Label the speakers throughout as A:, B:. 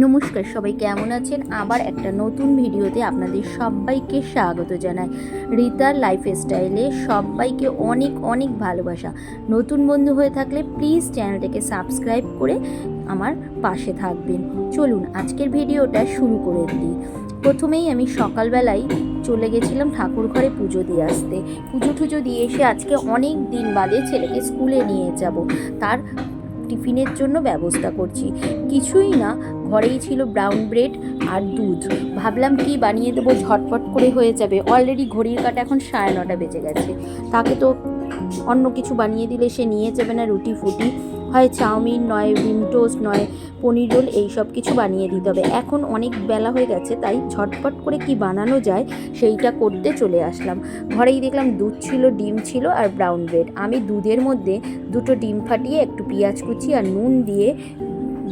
A: নমস্কার, সবাই কেমন আছেন? আবার একটা নতুন ভিডিওতে আপনাদের সবাইকে স্বাগত জানাই। রিতার লাইফ স্টাইলে সবাইকে অনেক অনেক ভালোবাসা। নতুন বন্ধু হয়ে থাকলে প্লিজ চ্যানেলটাকে সাবস্ক্রাইব করে আমার পাশে থাকবেন। চলুন, আজকের ভিডিওটা শুরু করে দিই। প্রথমেই আমি সকালবেলায় চলে গেছিলাম ঠাকুর ঘরে পুজো দিয়ে আসতে। পুজো টুজো দিয়ে এসে আজকে অনেক দিন বাদে ছেলেকে স্কুলে নিয়ে যাব। তার টিফিনের জন্য ব্যবস্থা করছি। কিছুই না, ঘরেই ছিল ব্রাউন ব্রেড আর দুধ। ভাবলাম কি বানিয়ে দেবো, ঝটপট করে হয়ে যাবে। অলরেডি ঘড়ির কাটা এখন সাড়ে নটা বেজে গেছে। তাকে তো অন্য কিছু বানিয়ে দিলে সে নিয়ে যাবে না রুটি ফুটি হয় চাউমিন, নয় ডিম টোস্ট, নয় পনির রোল, এই সব কিছু বানিয়ে দিতে হবে। এখন অনেক বেলা হয়ে গেছে, তাই ঝটপট করে কি বানানো যায় সেইটা করতে চলে আসলাম। ঘরেই দেখলাম দুধ ছিল, ডিম ছিল আর ব্রাউন ব্রেড। আমি দুধের মধ্যে দুটো ডিম ফাটিয়ে একটু পেঁয়াজ কুচি আর নুন দিয়ে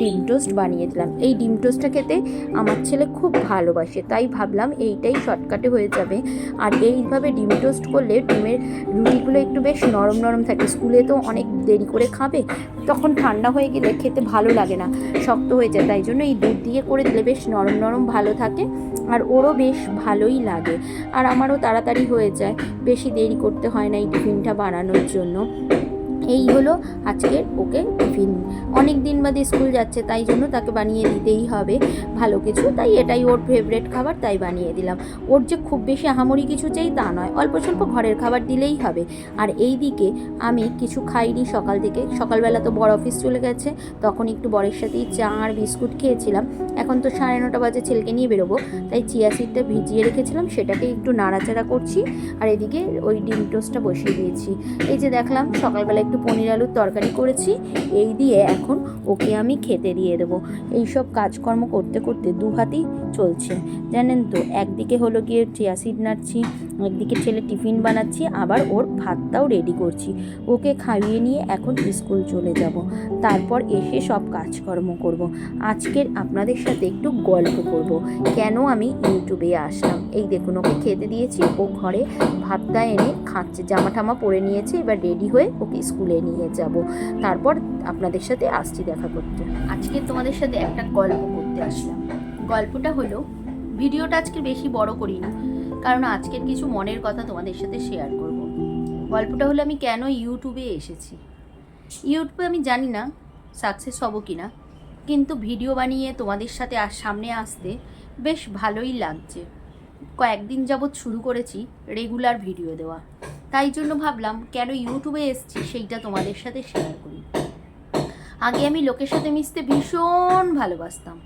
A: ডিম টোস্ট বানিয়ে দিলাম। এই ডিম টোস্টটা খেতে আমার ছেলে খুব ভালোবাসে, তাই ভাবলাম এইটাই শর্টকাটে হয়ে যাবে। আর এইভাবে ডিম টোস্ট করলে ডিমের রুটিগুলো একটু বেশ নরম নরম থাকে। স্কুলে তো অনেক দেরি করে খাবে, তখন ঠান্ডা হয়ে গেলে খেতে ভালো লাগে না, শক্ত হয়ে যায়। তাই জন্য এই দুধ দিয়ে করে দিলে বেশ নরম নরম ভালো থাকে আর ওরও বেশ ভালোই লাগে। আর আমারও তাড়াতাড়ি হয়ে যায়, বেশি দেরি করতে হয় না এই টিফিনটা বানানোর জন্য। এই হলো আজকের ওকে টিফিন। অনেক দিন বাদে স্কুল যাচ্ছে, তাই জন্য তাকে বানিয়ে দিতেই হবে। ভালো কিছু, তাই এটাই ওর ফেভারেট খাবার, তাই বানিয়ে দিলাম। ওর যে খুব বেশি আহামরি কিছু চাই তা নয়, অল্প স্বল্প ঘরের খাবার দিলেই হবে। আর এই দিকে আমি কিছু খাইনি সকাল থেকে। সকালবেলা তো বড় অফিস চলে গেছে, তখন একটু বরের সাথেই চা আর বিস্কুট খেয়েছিলাম। এখন তো সাড়ে নটা বাজে ছেলেকে নিয়ে বেরোবো। তাই চিয়া সিডটা ভিজিয়ে রেখেছিলাম, সেটাকে একটু নাড়াচাড়া করছি আর এদিকে ওই ডিম টোস্টটা বসিয়ে দিয়েছি। এই যে দেখলাম, সকালবেলা একটু পনির আলুর তরকারি করেছি, এই দিয়ে এখন ওকে আমি খেতে দিয়ে দেবো। এইসব কাজকর্ম করতে করতে দু হাতেই চলছে। জানেন তো, একদিকে হলো গিয়ে চিয়া সিড নাড়ছি একদিকে ছেলে টিফিন বানাচ্ছি, আবার ওর ভাতটাও রেডি করছি। ওকে খাইয়ে নিয়ে এখন স্কুল চলে যাব। তারপর এসে সব কাজকর্ম করব। আজকের আপনাদের সাথে একটু গল্প করব। কেন আমি ইউটিউবে আসলাম? এই দেখুন, ওকে খেতে দিয়েছি। ও ঘরে ভাতটা এনে খাচ্ছে জামা ঠামা পরে নিয়েছে, এবার রেডি হয়ে ওকে স্কুলে নিয়ে যাব। তারপর আপনাদের সাথে আসছি দেখা করতে। আজকে তোমাদের সাথে একটা গল্প করতে আসলাম। গল্পটা হলো, ভিডিওটা আজকে বেশি বড় করিনি। কারণ আজকের কিছু মনের কথা তোমাদের সাথে শেয়ার করব। গল্পটা হলো আমি কেন ইউটিউবে এসেছি। ইউটিউবে আমি জানি না সাকসেস হব কি না কিন্তু ভিডিও বানিয়ে তোমাদের সাথে আর সামনে আসতে বেশ ভালোই লাগছে। কয়েকদিন যাবৎ শুরু করেছি রেগুলার ভিডিও দেওয়া। তাই জন্য ভাবলাম, কেন ইউটিউবে এসছি সেইটা তোমাদের সাথে শেয়ার করি। আগে আমি লোকের সাথে মিশতে ভীষণ ভালোবাসতাম।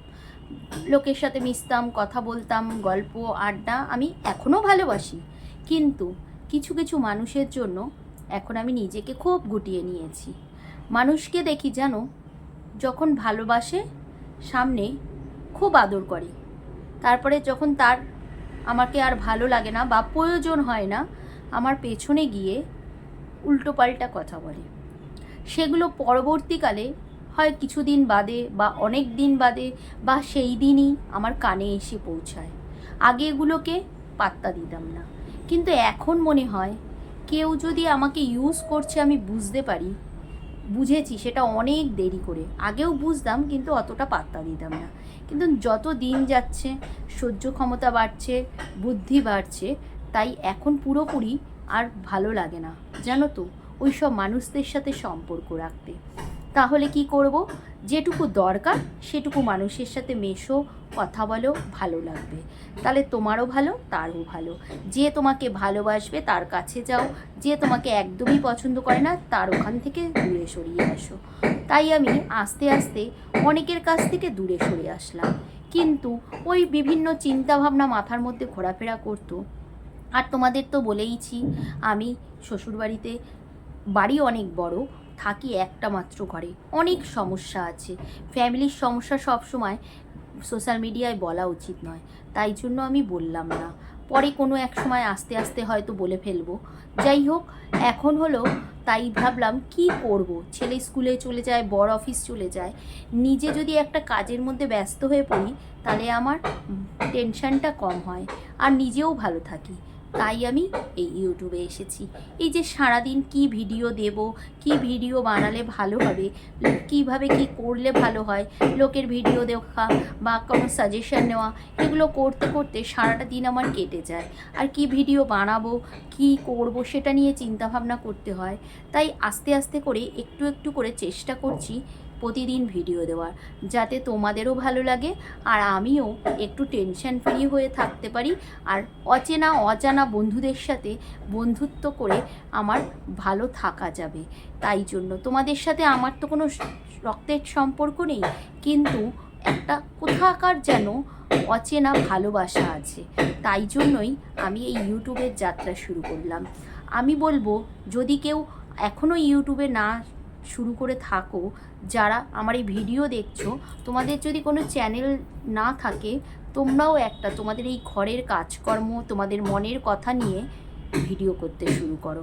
A: লোকের সাথে মিশতাম, কথা বলতাম, গল্প, আড্ডা আমি এখনও ভালোবাসি। কিন্তু কিছু কিছু মানুষের জন্য এখন আমি নিজেকে খুব গুটিয়ে নিয়েছি। মানুষকে দেখি জানো যখন ভালোবাসে, সামনে খুব আদর করে। তারপরে যখন তার আমাকে আর ভালো লাগে না বা প্রয়োজন হয় না, আমার পেছনে গিয়ে উল্টোপাল্টা কথা বলে। সেগুলো পরবর্তীকালে হয় কিছুদিন বাদে বা অনেক দিন বাদে বা সেই দিনই আমার কানে এসে পৌঁছায়। আগে এগুলোকে পাত্তা দিতাম না। কিন্তু এখন মনে হয় কেউ যদি আমাকে ইউজ করছে আমি বুঝতে পারি, বুঝেছি সেটা অনেক দেরি করে। আগেও বুঝতাম কিন্তু অতটা পাত্তা দিতাম না। কিন্তু যত দিন যাচ্ছে, সহ্য ক্ষমতা বাড়ছে, বুদ্ধি বাড়ছে, তাই এখন পুরোপুরি আর ভালো লাগে না। জানো তো ওই সব মানুষদের সাথে সম্পর্ক রাখতে। তাহলে কি করব? যেটুকু দরকার, সেটুকু মানুষের সাথে মেশো, কথা বলো, ভালো লাগবে। তাহলে তোমারও ভালো, তারও ভালো। যে তোমাকে ভালোবাসবে, তার কাছে যাও। যে তোমাকে একদমই পছন্দ করে না, তার ওখান থেকে দূরে সরিয়ে আসো। তাই আমি আস্তে আস্তে অনেকের কাছ থেকে দূরে সরে আসলাম। কিন্তু ওই বিভিন্ন চিন্তাভাবনা মাথার মধ্যে ঘোরাফেরা করতো। আর তোমাদের তো বলেইছি, আমি শ্বশুরবাড়িতে, বাড়ি অনেক বড় থাকি একটা মাত্র ঘরে। অনেক সমস্যা আছে। ফ্যামিলির সমস্যা সব সময় সোশ্যাল মিডিয়ায় বলা উচিত নয়। তাই জন্য আমি বললাম না। পরে কোনো এক সময় আস্তে আস্তে হয়তো বলে ফেলব। যাই হোক, এখন হলো তাই ভাবলাম কি করব? ছেলে স্কুলে চলে যায় বড় অফিস চলে যায়। নিজে যদি একটা কাজের মধ্যে ব্যস্ত হয়ে পড়ি, তাহলে আমার টেনশনটা কম হয়। আর নিজেও ভালো থাকি। তাই আমি এই ইউটিউবে এসেছি। এই যে সারাদিন কি ভিডিও দেব, কি ভিডিও বানালে ভালো হবে, কীভাবে কি করলে ভালো হয়, লোকের ভিডিও দেখা বা কোনো সাজেশন নেওয়া, এগুলো করতে করতে সারাটা দিন আমার কেটে যায়। আর কি ভিডিও বানাবো, কি করব সেটা নিয়ে চিন্তা ভাবনা করতে হয়। তাই আস্তে আস্তে করে একটু একটু করে চেষ্টা করছি প্রতিদিন ভিডিও দেওয়ার, যাতে তোমাদেরও ভালো লাগে আর আমিও একটু টেনশন ফ্রি হয়ে থাকতে পারি আর অচেনা অজানা বন্ধুদের সাথে বন্ধুত্ব করে আমার ভালো থাকা যাবে। তাই জন্য তোমাদের সাথে আমার তো কোনো রক্তের সম্পর্ক নেই, কিন্তু একটা কোথাকার যেন অচেনা ভালোবাসা আছে। তাই জন্যই আমি এই ইউটিউবের যাত্রা শুরু করলাম। আমি বলব, যদি কেউ এখনও ইউটিউবে না শুরু করে থাকো, যারা আমার এই ভিডিও দেখছ, তোমাদের যদি কোনো চ্যানেল না থাকে, তোমরাও একটা তোমাদের এই ঘরের কাজকর্ম, তোমাদের মনের কথা নিয়ে ভিডিও করতে শুরু করো।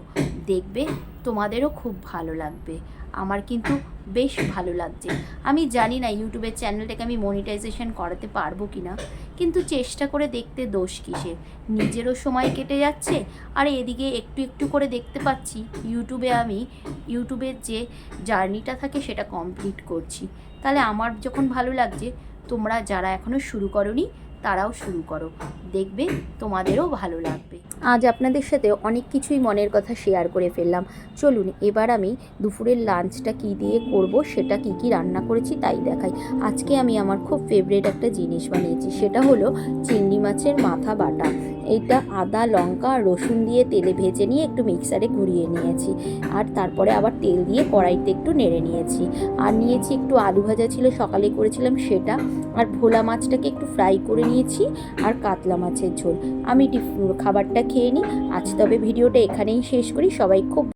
A: দেখবে তোমাদেরও খুব ভালো লাগবে। আমার কিন্তু বেশ ভালো লাগছে। আমি জানি না ইউটিউবের চ্যানেলটাকে আমি মনিটাইজেশন করাতে পারব কি না কিন্তু চেষ্টা করে দেখতে দোষ কিসের? নিজেরও সময় কেটে যাচ্ছে, আর এদিকে একটু একটু করে দেখতে পাচ্ছি, ইউটিউবে আমি ইউটিউবের যে জার্নিটা থাকে সেটা কমপ্লিট করছি। তাহলে আমার যখন ভালো লাগছে, তোমরা যারা এখনও শুরু করনি তারাও শুরু করো। দেখবে তোমাদেরও ভালো লাগবে। আজ আপনাদের সাথে অনেক কিছুই মনের কথা শেয়ার করে ফেললাম। চলুন, এবার আমি দুপুরের লাঞ্চটা কি দিয়ে করব, সেটা কি কি রান্না করেছি তাই দেখাই। আজকে আমি আমার খুব ফেভারিট একটা জিনিস বানিয়েছি, সেটা হলো চিংড়ি মাছের মাথা বাটা। এইটা আদা, লঙ্কা রসুন দিয়ে তেলে ভেজে নিয়ে একটু মিক্সারে ঘুরিয়ে নিয়েছি। আর তারপরে আবার তেল দিয়ে কড়াইতে একটু নেড়ে নিয়েছি। আর নিয়েছি একটু আলু ভাজা ছিল, সকালে করেছিলাম সেটা। আর ভোলা মাছটাকে একটু ফ্রাই করে নিয়েছি আর কাতলা মাছের ঝোল। আমি খাবারটা খেয়ে নিই। আজ তবে ভিডিওটা এখানেই শেষ করি। সবাই খুব